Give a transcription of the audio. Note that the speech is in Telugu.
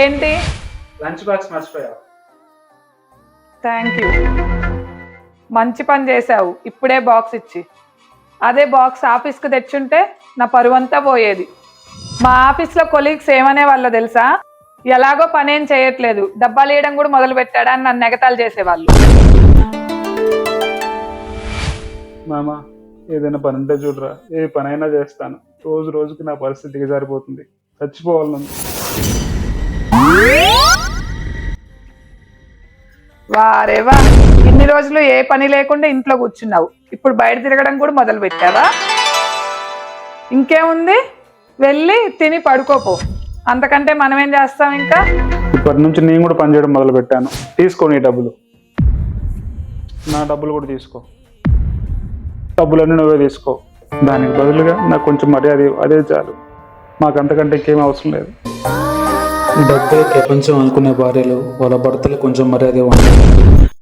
ఏంటి? లంచ్ బాక్స్ మర్చిపోయా థ్యాంక్ యూ మంచి పని చేసావు ఇప్పుడే బాక్స్ ఇచ్చి. అదే బాక్స్ ఆఫీస్కి తెచ్చుంటే నా పరువంతా పోయేది. మా ఆఫీస్లో కొలీగ్స్ ఏమనే వాళ్ళో తెలుసా? ఎలాగో పనేం చేయట్లేదు. డబ్బాలు వేయడం కూడా మొదలు పెట్టాడా అని నన్ను ఎగతాలు చేసేవాళ్ళు. మామ ఏదైనా పని ఉంటే చూడరా. ఏ పనైనా చేస్తాను. రోజు రోజుకి నా పరిస్థితి దిగజారిపోతుంది చచ్చిపోవాలి నన్ను వారే వా. ఇన్ని రోజులు ఏ పని లేకుండా ఇంట్లో కూర్చున్నావు. ఇప్పుడు బయట తిరగడం కూడా మొదలు పెట్టావా? ఇంకేముంది? వెళ్ళి తిని పడుకోపో. అంతకంటే మనం ఏం చేస్తాం ఇంకా? ఇప్పటి నుంచి నేను కూడా పని చేయడం మొదలు పెట్టాను. తీసుకో నీ డబ్బులు. నా డబ్బులు కూడా తీసుకో. డబ్బులన్నీ నువ్వే తీసుకో. దానికి బదులుగా నాకు కొంచెం మర్యాద. అదే చాలు. మాకు అంతకంటే ఇంకేం అవసరం లేదు. డబ్బే ప్రపంచం అనుకునే భార్యలు వాళ్ళ భర్తలు కొంచెం మర్యాద ఇవ్వండి